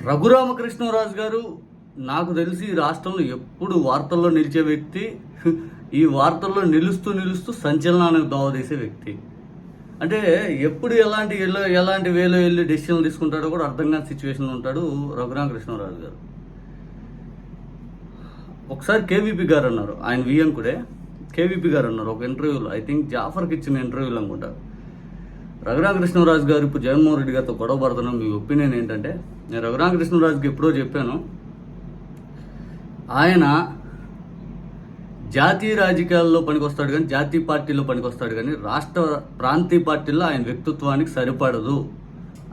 రఘురామకృష్ణరాజు గారు నాకు తెలిసి ఈ రాష్ట్రంలో ఎప్పుడు వార్తల్లో నిలిచే వ్యక్తి ఈ వార్తల్లో నిలుస్తూ నిలుస్తూ సంచలనానికి దోవదీసే వ్యక్తి. అంటే ఎప్పుడు ఎలాంటి ఎల్ల- ఎలాంటి వేలో వెళ్ళి డెసిషన్లు తీసుకుంటాడో కూడా అర్థం కాని సిచ్యువేషన్ ఉంటాడు రఘురామకృష్ణరాజు గారు ఒకసారి కేవీపీ గారు అన్నారు ఆయన వియంకుడే కేవీపీ గారు అన్నారు ఒక ఇంటర్వ్యూలో ఐ థింక్ జాఫర్కి ఇచ్చిన ఇంటర్వ్యూలో అనుకుంటారు రఘురామకృష్ణరాజు గారు ఇప్పుడు జగన్మోహన్ రెడ్డి గారితో గొడవ పడుతున్నాం. మీ ఒపీనియన్ ఏంటంటే నేను రఘురామకృష్ణరాజుకి ఎప్పుడో చెప్పాను ఆయన జాతీయ రాజకీయాల్లో పనికొస్తాడు కానీ జాతీయ పార్టీలో పనికొస్తాడు కానీ రాష్ట్ర ప్రాంతీయ పార్టీల్లో ఆయన వ్యక్తిత్వానికి సరిపడదు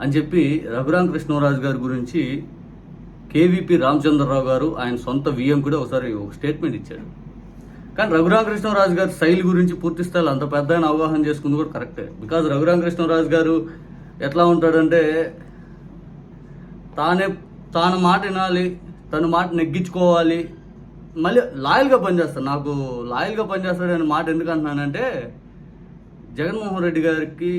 అని చెప్పి రఘురామకృష్ణరాజు గారి గురించి కేవీపీ రామచంద్రరావు గారు ఆయన సొంత వియ్యం కూడా ఒకసారి ఒక స్టేట్మెంట్ ఇచ్చాడు కానీ రఘురామకృష్ణరాజు గారి శైలి గురించి పూర్తి స్థాయిలో అంత పెద్ద ఆయన అవగాహన చేసుకుంది కూడా కరెక్టే. బికాజ్ రఘురామకృష్ణరాజు గారు ఎట్లా ఉంటాడంటే తానే తాను మాట వినాలి తన మాట నెగ్గించుకోవాలి మళ్ళీ లాయల్గా పనిచేస్తాడు. నాకు లాయల్గా పనిచేస్తాడు అనే మాట ఎందుకు అంటున్నానంటే జగన్మోహన్ రెడ్డి గారికి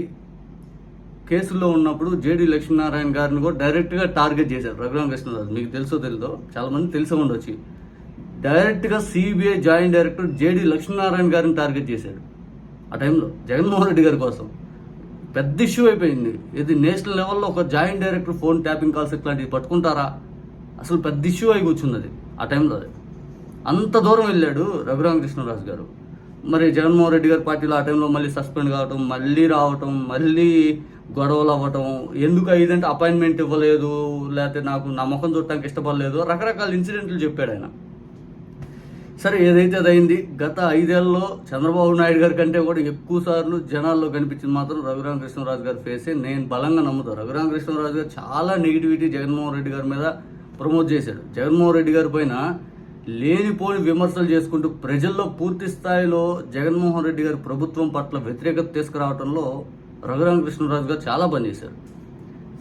కేసులో ఉన్నప్పుడు జేడి లక్ష్మీనారాయణ గారిని కూడా డైరెక్ట్గా టార్గెట్ చేశారు రఘురామకృష్ణరాజు. మీకు తెలుసో తెలుదో? చాలామంది తెలిసే ఉండొచ్చు. డైరెక్ట్గా CBI joint director JD Lakshminarayana గారిని టార్గెట్ చేశాడు. ఆ టైంలో జగన్మోహన్ రెడ్డి గారి కోసం. పెద్ద ఇష్యూ అయిపోయింది. ఇది నేషనల్ లెవెల్లో ఒక joint director phone tapping calls ఇట్లాంటివి పట్టుకుంటారా? అసలు పెద్ద ఇష్యూ అయి కూర్చుంది అది ఆ టైంలో అది. అంత దూరం వెళ్ళాడు రఘురామకృష్ణరాజు గారు. మరి జగన్మోహన్ రెడ్డి గారి పార్టీలో ఆ టైంలో మళ్ళీ సస్పెండ్ కావటం మళ్ళీ రావటం మళ్ళీ గొడవలు అవ్వటం ఎందుకు అయ్యిందంటే అపాయింట్మెంట్ ఇవ్వలేదు లేకపోతే నాకు నా ముఖం చూడటానికి ఇష్టపడలేదు రకరకాల ఇన్సిడెంట్లు చెప్పాడు ఆయన. సరే ఏదైతే అది అయింది గత ఐదేళ్ళలో చంద్రబాబు నాయుడు గారి కంటే కూడా ఎక్కువ సార్లు జనాల్లో కనిపించింది మాత్రం రఘురామకృష్ణరాజు గారి ఫేసే నేను బలంగా నమ్ముతాను రఘురామకృష్ణరాజు గారు చాలా నెగిటివిటీ జగన్మోహన్ రెడ్డి గారి మీద ప్రమోట్ చేశాడు జగన్మోహన్ రెడ్డి గారి పైన లేనిపోని విమర్శలు చేసుకుంటూ ప్రజల్లో పూర్తి స్థాయిలో జగన్మోహన్ రెడ్డి గారి ప్రభుత్వం పట్ల వ్యతిరేకత తీసుకురావడంలో రఘురామకృష్ణరాజు గారు చాలా పనిచేశారు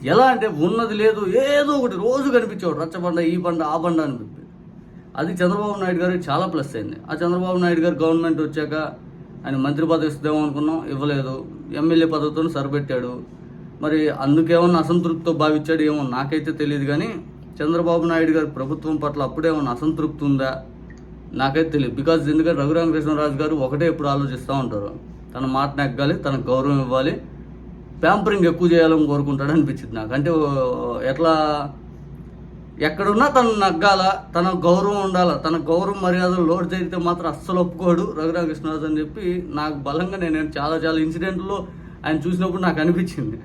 ఎలా అంటే ఉన్నది లేదు ఏదో ఒకటి రోజు కనిపించేవాడు రచ్చబండ ఈ బండ ఆ బండ అని అది చంద్రబాబు నాయుడు గారికి చాలా ప్లస్ అయింది. ఆ చంద్రబాబు నాయుడు గారు గవర్నమెంట్ వచ్చాక ఆయన మంత్రి పదవి ఇస్తామో అనుకున్నాం ఇవ్వలేదు. ఎమ్మెల్యే పదవితో సరిపెట్టాడు. మరి అందుకేమన్నా అసంతృప్తితో భావించాడు ఏమో నాకైతే తెలియదు కానీ చంద్రబాబు నాయుడు గారి ప్రభుత్వం పట్ల అప్పుడేమన్నా అసంతృప్తి ఉందా? నాకైతే తెలియదు. బికాజ్ ఎందుకంటే రఘురామకృష్ణరాజు గారు ఒకటే ఎప్పుడు ఆలోచిస్తూ ఉంటారు. తన మాట నెగ్గాలి తనకు గౌరవం ఇవ్వాలి. ప్యాంపరింగ్ ఎక్కువ చేయాలని కోరుకుంటాడు అనిపించింది నాకు. అంటే ఎట్లా ఎక్కడున్నా తను నగ్గాల తన గౌరవం ఉండాల తన గౌరవం మర్యాదలు లోడ్ జరిగితే మాత్రం అస్సలు ఒప్పుకోడు రఘురామకృష్ణరాజు అని చెప్పి నాకు బలంగా నేను చాలా చాలా ఇన్సిడెంట్లో ఆయన చూసినప్పుడు నాకు అనిపించింది.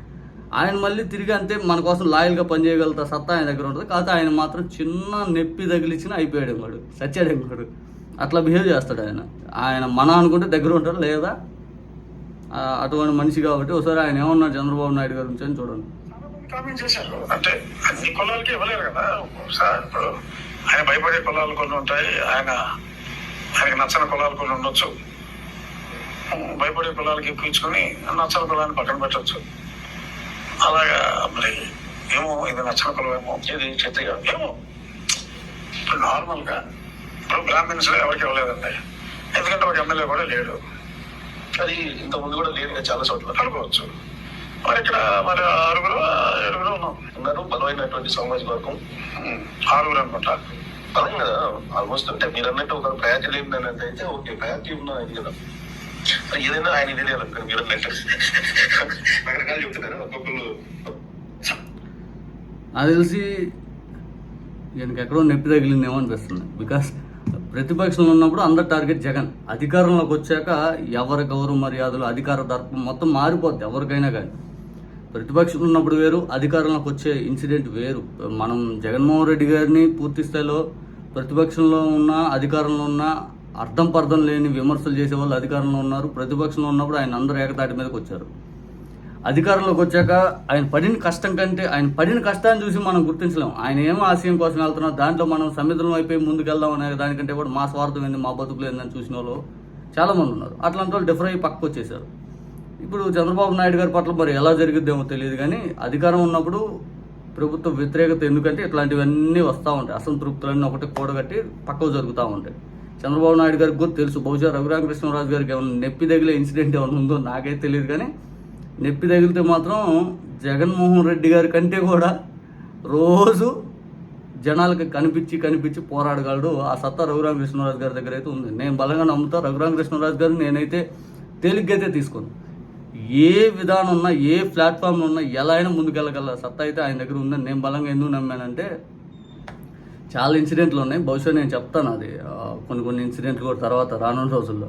ఆయన మళ్ళీ తిరిగి అంతే మన కోసం లాయల్గా పనిచేయగలుగుతా సత్తా ఆయన దగ్గర ఉంటుంది. కాకపోతే ఆయన మాత్రం చిన్న నొప్పి తగిలిచ్చిన అయిపోయాడు ఇంకోడు సచ్చాడు ఇంకోడు. అట్లా బిహేవ్ చేస్తాడు ఆయన. ఆయన మన అనుకుంటే దగ్గర ఉంటాడు లేదా? అటువంటి మనిషి కాబట్టి ఒకసారి ఆయన ఏమన్నాడు చంద్రబాబు నాయుడు గారి నుంచి అని చూడండి. కామెంట్ చేశారు. అంటే అన్ని కులాలకి ఇవ్వలేరు కదా. సార్ ఇప్పుడు ఆయన భయపడే కులాలు కొన్ని ఉంటాయి. ఆయన ఆయనకి నచ్చని కులాలు కొన్ని ఉండొచ్చు. భయపడే కులాలకి ఇప్పించుకొని నచ్చని కులాన్ని పక్కన పెట్టచ్చు. అలాగా మరి ఏమో ఇది నచ్చని కులం ఏమో ఇది క్షత్రియ ఏమో. ఇప్పుడు నార్మల్గా ఇప్పుడు బ్రాహ్మిన్స్ ఎవరికి ఇవ్వలేదండి. ఎందుకంటే ఒక ఎమ్మెల్యే కూడా లేడు. అది ఇంత ముందు కూడా లేదు చాలా చోట్ల కలుపుకోవచ్చు మరి ఇక్కడ మరి ఆరుగురు ఉన్నారు బలమైనటువంటి సామాజిక వర్గం ఆరుగురు అనమాట అదే కదా ఆల్మోస్ట్ అంటే మీరు అన్నట్టు ఒక ప్రయారిటీ లేని అయితే ఓకే ప్రయారిటీ ఉన్నా ఇది కదా. ఏదైనా ఆయన ఇదే అనుకోండి మీరు అన్నట్టు. రకరకాలు చెప్తున్నారు ఒక్కొక్కరు నాకు తెలిసి ఈయనకి ఎక్కడో నొప్పి తగిలిందేమో అనిపిస్తుంది. బికాస్ ప్రతిపక్షంలో ఉన్నప్పుడు అందరు టార్గెట్ జగన్. అధికారంలోకి వచ్చాక ఎవరి గౌరవ మర్యాదలు అధికార దర్పం మొత్తం మారిపోద్ది ఎవరికైనా కానీ. ప్రతిపక్షంలో ఉన్నప్పుడు వేరు అధికారంలోకి వచ్చే ఇన్సిడెంట్ వేరు. మనం జగన్మోహన్ రెడ్డి గారిని పూర్తి స్థాయిలో ప్రతిపక్షంలో ఉన్న అధికారంలో ఉన్న అర్థం పర్థం లేని విమర్శలు చేసే వాళ్ళు అధికారంలో ఉన్నారు. ప్రతిపక్షంలో ఉన్నప్పుడు ఆయన అందరూ ఏకతాటి మీదకి వచ్చారు. అధికారంలోకి వచ్చాక ఆయన పడిన కష్టం కంటే ఆయన పడిన కష్టాన్ని చూసి మనం గుర్తించలేం. ఆయన ఏమో ఆశయం కోసం వెళ్తున్నాం దాంట్లో మనం సమిద్రం అయిపోయి ముందుకెళ్దాం అనే దానికంటే కూడా మా స్వార్థం ఏంది మా బతుకులు ఏందని చూసిన వాళ్ళు చాలామంది ఉన్నారు. అట్లాంటి వాళ్ళు డిఫర్ అయ్యి పక్కకు వచ్చేసారు. ఇప్పుడు చంద్రబాబు నాయుడు గారి పట్ల మరి ఎలా జరిగిద్దేమో తెలియదు కానీ అధికారం ఉన్నప్పుడు ప్రభుత్వ వ్యతిరేకత ఎందుకంటే ఇట్లాంటివన్నీ వస్తూ ఉంటాయి. అసంతృప్తులన్నీ ఒకటి కూడగట్టి పక్కకు జరుగుతూ ఉంటాయి. చంద్రబాబు నాయుడు గారికి కూడా తెలుసు. బహుశా రఘురామకృష్ణరాజు గారికి ఏమైనా నొప్పి తగిలే ఇన్సిడెంట్ ఏమైనా ఉందో నాకైతే తెలియదు కానీ నొప్పి తగిలితే మాత్రం జగన్మోహన్ రెడ్డి గారి కంటే కూడా రోజు జనాలకి కనిపించి కనిపించి పోరాడగలడు ఆ సత్తా రఘురామకృష్ణరాజు గారి దగ్గర అయితే ఉంది. నేను బలంగా నమ్ముతా రఘురామకృష్ణరాజు గారు నేనైతే తేలిగ్గా తీసుకోను. ఏ విధానం ఉన్నా ఏ ప్లాట్ఫామ్ ఉన్నా ఎలా అయినా ముందుకెళ్ళగల సత్తా అయితే ఆయన దగ్గర ఉందని నేను బలంగా ఎందుకు నమ్మానంటే చాలా ఇన్సిడెంట్లు ఉన్నాయి. బహుశా నేను చెప్తాను అది. కొన్ని కొన్ని ఇన్సిడెంట్లు కూడా తర్వాత రానున్న రోజుల్లో.